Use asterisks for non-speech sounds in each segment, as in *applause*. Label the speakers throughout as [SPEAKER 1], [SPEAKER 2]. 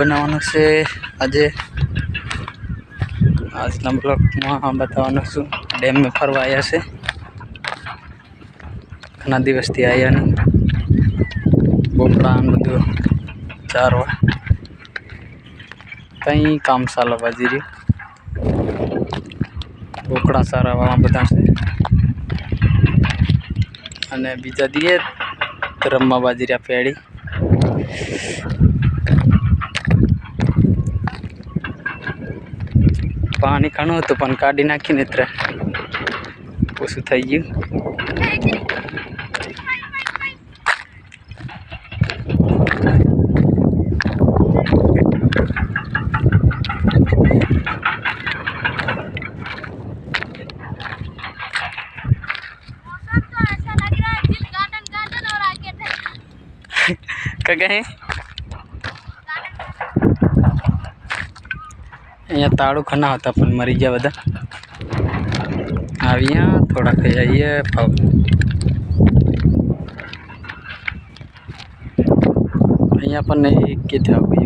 [SPEAKER 1] બનાવવાનું છે. આજે આજના બ્લોકમાં બતાવવાનું છું. ડેમમાં ફરવા આવ્યા છે. ઘણા દિવસથી આવ્યા નહીં. બોપડા બધું ચારવા. કંઈ કામ ચાલો બાજી રહ્યું. બોકડા સારાવાળા બધા છે. અને બીજા દીએ રમવા બાજી રહ્યા પેડી પાણી ઘણું હતું પણ કાઢી નાખીને એટલે ઓછું થઈ ગયું
[SPEAKER 2] मौसम तो *laughs*
[SPEAKER 1] અહીંયા તાળું ખાના હતા, પણ મરી ગયા બધા. આવ્યા થોડા ખાઈ આવીએ ભાવ. અહીંયા પણ નહીં કે થયા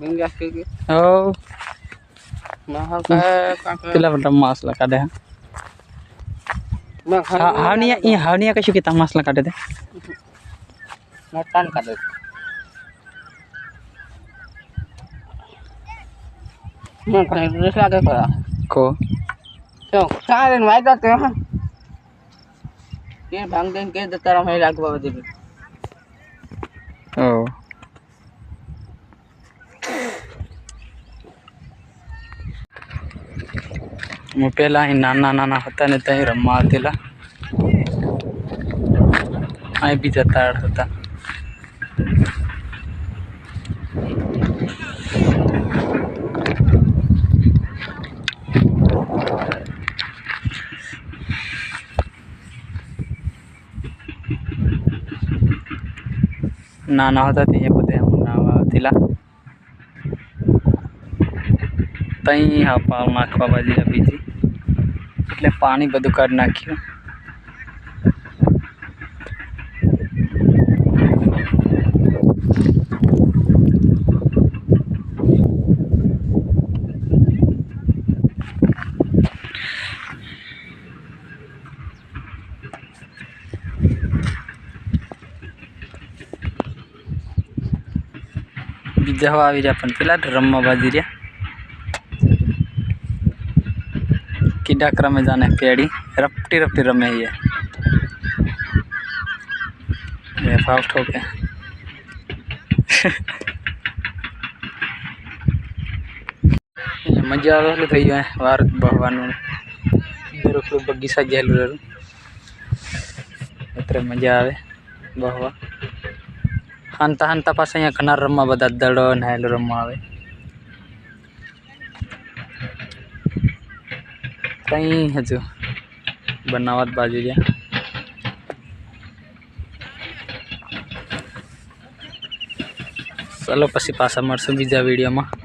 [SPEAKER 2] बिंगा के के
[SPEAKER 1] मास लगा दे। हानिया
[SPEAKER 2] हानिया कशु किता
[SPEAKER 1] मास लगा दे को तो सारे तो ये भाँग के दतारा में लाग बाबा देवी હું પહેલાં અહીં નાના નાના હતા ને ત્યાં રમવા આવતેલા. અહીં બીજા તાળ હતા. નાના હતા ત્યાં બધા હું નાવા આવતેલા. તઈ હા પાવ નાખવા બાજુ બીજી એટલે પાણી બધું કાઢી નાખ્યું. બીજા આવી રહ્યા પણ પેલા રમવા બાજી રહ્યા. किडा क्रम में जाने पेड़ी रपटी रपटी रमे ये ये फास्ट हो गया મજા આવે એટલું થઈ ગયું વાર બહવાનું બરોબર બગીચા ગયેલું રહ્યું અત્યારે મજા આવે બહવા હાનતા હાનતા પાસે અહીંયા ઘણા રમવા બધા દડો ને હેલું રમવા આવે કંઈ હજુ બનાવત બાજુ ગયા ચાલો પછી પાછા મળશું બીજા વિડીયોમાં.